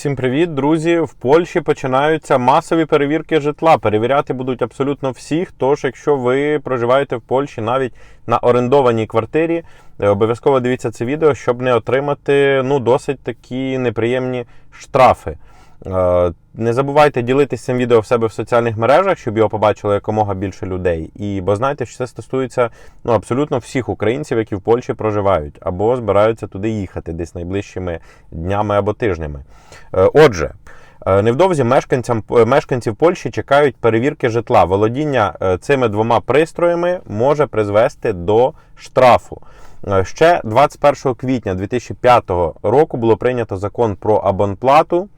Всім привіт, друзі! В Польщі починаються масові перевірки житла. Перевіряти будуть абсолютно всіх. Тож, якщо ви проживаєте в Польщі навіть на орендованій квартирі, е, обов'язково дивіться це відео, щоб не отримати ну, досить такі неприємні штрафи. Е, Не забувайте ділитися цим відео в себе в соціальних мережах, щоб його побачило якомога більше людей. І бо знаєте, що це стосується ну, абсолютно всіх українців, які в Польщі проживають, або збираються туди їхати десь найближчими днями або тижнями. Е, Отже. е, Невдовзі мешканцям мешканців Польщі чекають перевірки житла. Володіння цими двома пристроями може призвести до штрафу. Ще 21 квітня 2005 року було прийнято закон про абонплату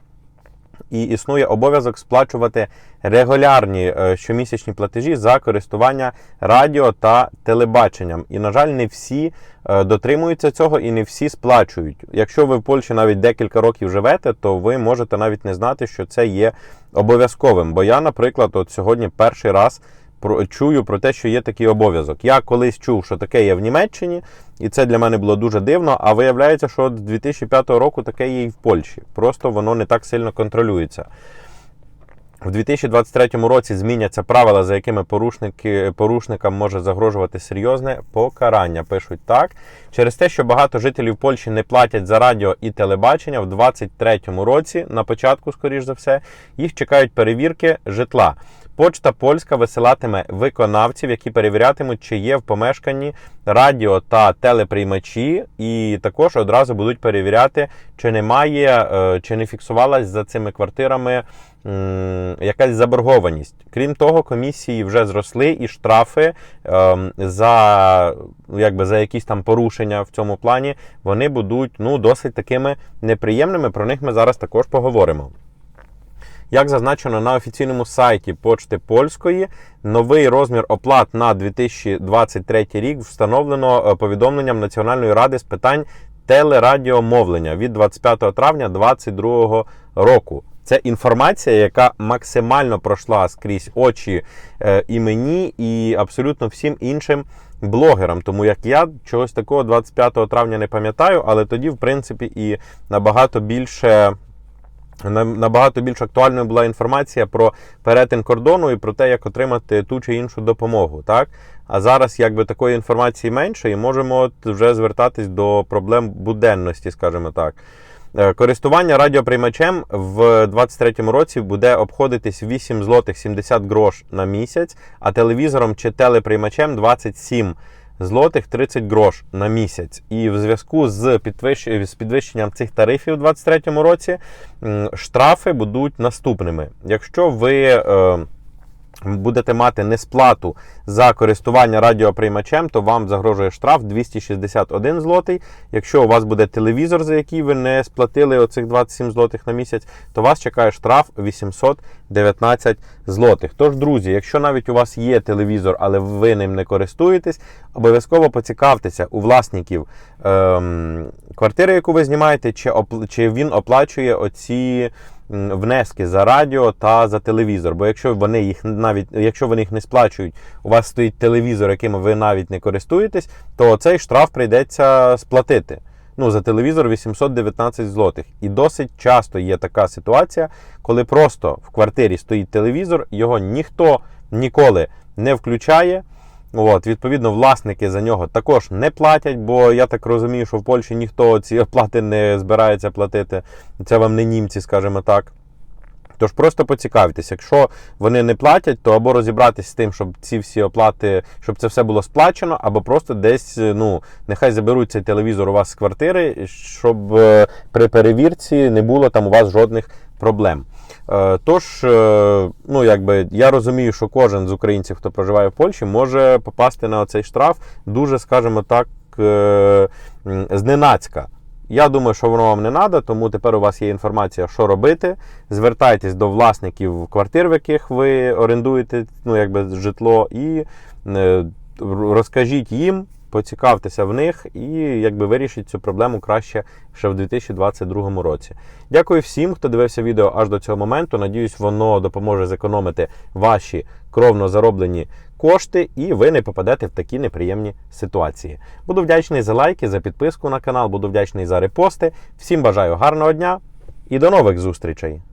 і існує обов'язок сплачувати регулярні е, щомісячні платежі за користування радіо та телебаченням. І, на жаль, не всі е, дотримуються цього і не всі сплачують. Якщо ви в Польщі навіть декілька років живете, то ви можете навіть не знати, що це є обов'язковим. Бо я, наприклад, от сьогодні перший раз про чую про те, що є такий обов'язок. Я колись чув, що таке є в Німеччині, і це для мене було дуже дивно. А виявляється, що з 2005 року таке є і в Польщі. Просто воно не так сильно контролюється. В 2023 році зміняться правила, за якими порушники, порушникам може загрожувати серйозне покарання. Пишуть так. Через те, що багато жителів Польщі не платять за радіо і телебачення, в 2023 році, на початку, скоріш за все, їх чекають перевірки житла. Почта польська висилатиме виконавців, які перевірятимуть, чи є в помешканні радіо та телеприймачі, і також одразу будуть перевіряти, чи немає, е, чи не фіксувалась за цими квартирами якась заборгованість. Крім того, комісії вже зросли і штрафи ем, за, якби, за якісь там порушення в цьому плані вони будуть ну, досить такими неприємними. Про них ми зараз також поговоримо. Як зазначено на офіційному сайті Почти Польської, новий розмір оплат на 2023 рік встановлено е, повідомленням Національної ради з питань телерадіомовлення від 25 травня 2022 року. Це інформація, яка максимально пройшла скрізь очі е, і мені, і абсолютно всім іншим блогерам. Тому як я чогось такого 25 травня не пам'ятаю, але тоді, в принципі, і набагато більше. На- Набагато більш актуальною була інформація про перетин кордону і про те, як отримати ту чи іншу допомогу. Так? А зараз якби такої інформації менше, і можемо вже звертатись до проблем буденності, скажімо так. Е, Користування радіоприймачем в 2023 році буде обходитись 8 злотих 70 грош на місяць, а телевізором чи телеприймачем 27 злотих 30 грош на місяць. І в зв'язку з підвищенням цих тарифів у 2023 році штрафи будуть наступними. Якщо ви е, будете мати несплату за користування радіоприймачем, то вам загрожує штраф 261 злотий. Якщо у вас буде телевізор, за який ви не сплатили оцих 27 злотих на місяць, то вас чекає штраф 819 злотих. Тож, друзі, якщо навіть у вас є телевізор, але ви ним не користуєтесь, обов'язково поцікавтеся у власників ем, квартири, яку ви знімаєте, чи, опл- чи він оплачує оці внески за радіо та за телевізор. Бо якщо вони їх навіть якщо вони їх не сплачують, у вас стоїть телевізор, яким ви навіть не користуєтесь, то цей штраф прийдеться сплатити. Ну, за телевізор 819 злотих. І досить часто є така ситуація, коли просто в квартирі стоїть телевізор, його ніхто ніколи не включає. От, відповідно, власники за нього також не платять, бо я так розумію, що в Польщі ніхто ці оплати не збирається платити. Це вам не німці, скажімо так. Тож просто поцікавтесь, якщо вони не платять, то або розібратися з тим, щоб ці всі оплати, щоб це все було сплачено, або просто десь, ну, нехай заберуть цей телевізор у вас з квартири, щоб е, при перевірці не було там у вас жодних проблем. Е, Тож, е, ну якби я розумію, що кожен з українців, хто проживає в Польщі, може попасти на цей штраф дуже, скажімо так, е, зненацька. Я думаю, що воно вам не треба, тому тепер у вас є інформація, що робити. Звертайтесь до власників квартир, в яких ви орендуєте ну, якби, житло, і е, розкажіть їм, поцікавтеся в них і якби вирішіть цю проблему краще ще в 2022 році. Дякую всім, хто дивився відео аж до цього моменту. Надіюсь, воно допоможе зекономити ваші кровно зароблені кошти, і ви не попадете в такі неприємні ситуації. Буду вдячний за лайки, за підписку на канал, буду вдячний за репости. Всім бажаю гарного дня. і до нових зустрічей!